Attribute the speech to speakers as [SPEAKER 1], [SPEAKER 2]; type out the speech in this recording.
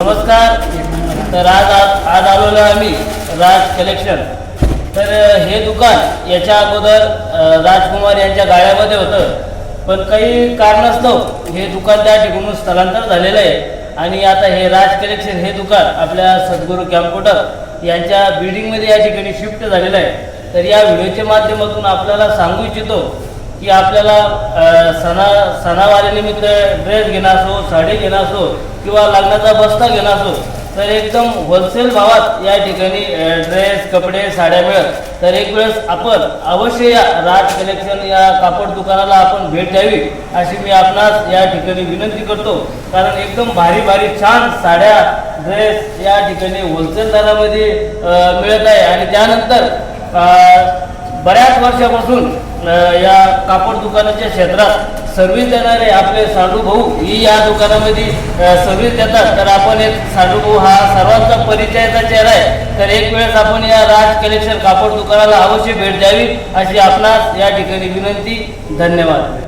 [SPEAKER 1] नमस्कार. तर आज आज आज आलेलो आम्ही राज कलेक्शन. तर हे दुकान याच्या अगोदर राजकुमार यांच्या गाळ्यामध्ये होतं. पण काही कारणास्तव हे दुकान त्या ठिकाणून स्थलांतर झालेलं आहे. आणि आता हे राज कलेक्शन हे दुकान आपल्या सद्गुरू कॅम्प्युटर यांच्या बिल्डिंगमध्ये या ठिकाणी शिफ्ट झालेलं आहे. तर या व्हिडिओच्या माध्यमातून आपल्याला सांगू इच्छितो की आपल्याला सणा सणावारीनिमित्त ड्रेस घेणं असो साडी घेणं असो किंवा लग्नाचा बस्ता घेणं असो तर एकदम होलसेल भावात या ठिकाणी ड्रेस कपडे साड्या मिळत. तर एक वेळेस आपण अवश्य या राज कलेक्शन या कापड दुकानाला आपण भेट द्यावी अशी मी आपणास या ठिकाणी विनंती करतो. कारण एकदम भारी भारी छान साड्या ड्रेस या ठिकाणी होलसेल दरामध्ये मिळत आहे. आणि त्यानंतर बऱ्याच वर्षापासून या कापड दुकानाच्या क्षेत्रात सर्व्हिस देणारे आपले साधू भाऊ ही या दुकानामध्ये सर्विस सर्व्हिस देतात. तर आपण एक साधू भाऊ हा सर्वांचा परिचयाचा चेहरा आहे. तर एक वेळेस आपण या राज कलेक्शन कापड दुकानाला अवश्य भेट द्यावी अशी आपणास या ठिकाणी विनंती. धन्यवाद.